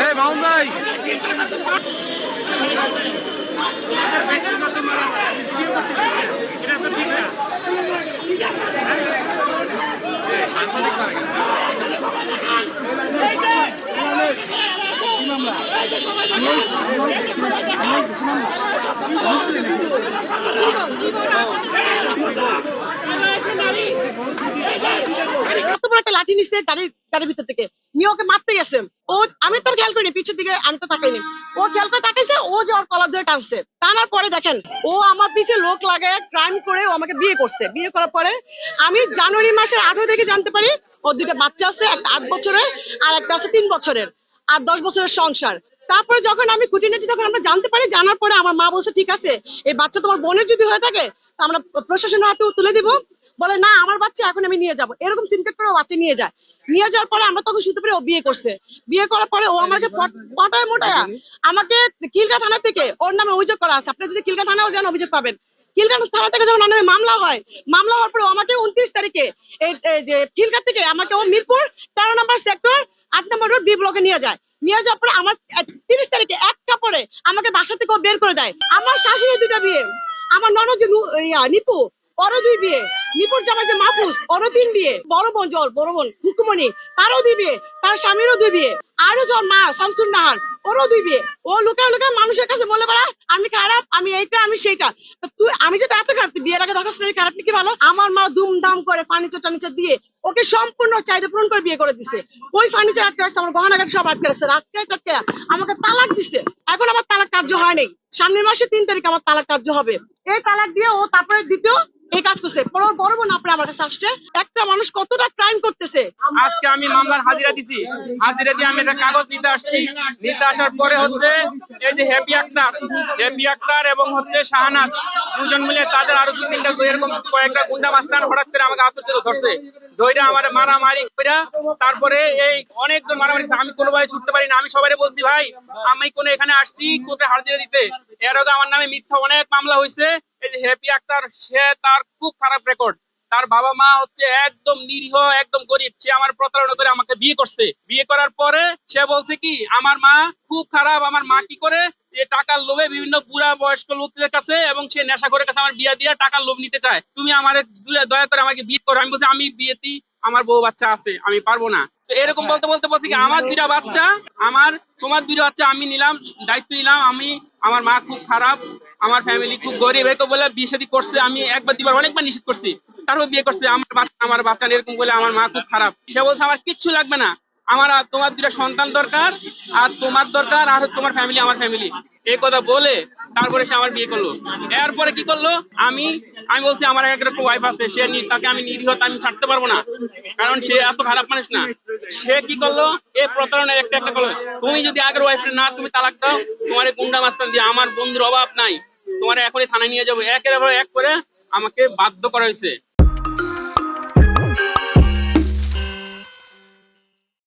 এই মাউন ভাই। সাংবাদিক আমি জানুয়ারি মাসের আঠারো থেকে জানতে পারি, ওর দুইটা বাচ্চা আছে, একটা আট বছরের আর একটা আছে তিন বছরের, আর দশ বছরের সংসার। তারপরে যখন আমি খুঁটি খুঁটিনাটি যখন আমরা জানতে পারি, জানার পরে আমার মা বলছে, ঠিক আছে, এই বাচ্চা তোমার বোনের যদি হয়ে থাকে আমরা প্রশাসনের হাতে তুলে দিব। বলে না আমার বাচ্চা এখন আমি নিয়ে যাব। এরকম সিনকেট করে ও বাচ্চা নিয়ে যায়। নিয়ে যাওয়ার পরে আমরা তখন শুনতে পারি ও বিয়ে করছে। বিয়ে করার পরে ও আমাকে পটায় মোটায় আমাকে কিলকা থানা থেকে ওর নামে অভিযোগ করা আছে। আপনি যদি কিলকা থানাও যান অভিযোগ পাবেন। থানা থেকে যখন নামে মামলা হয় মামলা হওয়ার পরে আমাকে উনত্রিশ তারিখে এই এই কিলকা থেকে আমাকে ও মিরপুর তেরো নম্বর সেক্টর আট নম্বর রোড বি ব্লকে নিয়ে যায়। নিয়ে যাওয়ার পরে আমার তিরিশ তারিখে এক কাপড়ে আমাকে বাসা থেকে ও বের করে দেয়। আমার শাশুড়ি দুটা বিয়ে আমার ননদ যে ইয়া, নিপু ওরও দুই বিয়ে। নিপুর যে মাহফুজ তিন বিয়ে, বড় বোন জল, বড় বোন হুকুমনি তারও দুই বিয়ে, তার স্বামীরও দুই বিয়ে আরও মা শামসুর নাহার ওরও দুই বিয়ে। ও লুকায় লুকায় মানুষের কাছে বলে বেড়া আমি খারাপ, আমি এইটা, আমি সেইটা। তুই, আমি যদি এত খারাপ বিয়ের আগে নিয়ে খারাপ কি ভালো? আমার মা দুমদাম করে ফার্নিচার টার্নিচার দিয়ে ওকে সম্পূর্ণ চাহিদা পূরণ করে বিয়ে করে দিছে। ওই ফার্নিচার আটকে রাখছে, আমার গহনাঘাট সব আটকে রাখছে আটকে আমাকে তালাক দিছে। এখন আমার তালাক কার্য হয় নাই। সামনের মাসে তিন তারিখ আমার তালাক কার্য হবে। এই তালাক দিয়ে ও তারপরে দ্বিতীয় এই কাজ করছে। বড় বড় বোন আপনার আমার কাছে আসছে। একটা মানুষ কতটা ক্রাইম করতেছে? আজকে আমি মামলার হাজিরা দিছি। হাজিরা দিয়ে আমি একটা কাগজ নিতে আসছি। নিতে আসার পরে হচ্ছে এই যে হ্যাপি আক্তার হ্যাপি আক্তার এবং হচ্ছে শাহনাজ, দুজন মিলে তাদের আরও দু তিনটা এরকম কয়েকটা গুন্ডা মাস্তান হঠাৎ করে আমাকে আতর ধরছে। আমার মারামারি তারপরে এই অনেকজন মারামারি আমি কোনোভাবে ছুটতে পারি না। আমি সবাই বলছি, ভাই, আমি কোনো এখানে আসছি দিতে? এর আগে আমার নামে মিথ্যা অনেক মামলা হয়েছে এই যে হ্যাপি আক্তার সে তার খুব খারাপ রেকর্ড তার বাবা মা হচ্ছে একদম নিরীহ, একদম গরিব। সে আমার প্রতারণা করে আমাকে বিয়ে করছে। বিয়ে করার পরে সে বলছে কি, আমার মা খুব খারাপ, আমার মা কি করে? টাকার লোভে বিভিন্ন বুড়া বয়স্ক লোকদের কাছে এবং সে নেশা করে কাছে আমার বিয়ে দিয়ে টাকার লোভ নিতে চায়। তুমি আমার দয়া করে আমাকে বিয়ে করো। আমি বলছি, আমি বিয়েতেই আমার বউ বাচ্চা আছে, আমি পারব না। তো এরকম বলতে বলতে বলছি কি, আমার দুইটা বাচ্চা, আমার, তোমার দুইটা বাচ্চা আমি নিলাম, দায়িত্ব নিলাম, আমি, আমার মা খুব খারাপ, আমার ফ্যামিলি খুব গরিব, এরকম বলে বিয়ে শাদী করছে, আমি একবার দুবার অনেকবার নিষেধ করছি। তারপর বিয়ে করছে, আমার বাচ্চা আমার বাচ্চা এরকম বলে আমার মা খুব খারাপ। সে বলছে, আমার কিচ্ছু লাগবে না। আমার আর তোমার দুটা সন্তান দরকার, আর তোমার দরকার, আর তোমার ফ্যামিলি আমার ফ্যামিলি এই কথা বলে তারপরে সে আমার বিয়ে করল। এরপরে কি করল? আমি আমি বলছি, আমার একটা ওয়াইফ আছে, সে তাকে আমি নিরীহতা আমি ছাড়তে পারব না। কারণ সে এত খারাপ মানুষ না। সে কি করল? এই প্রতারণের একটা একটা করল। তুমি যদি আগের ওয়াইফ না তুমি তালাক দাও, তোমার গুন্ডা মাস্তান দিয়ে আমার বন্ধুর অভাব নাই। তোমার এখনই থানায় নিয়ে যাব। একের এক করে আমাকে বাধ্য করা হয়েছে।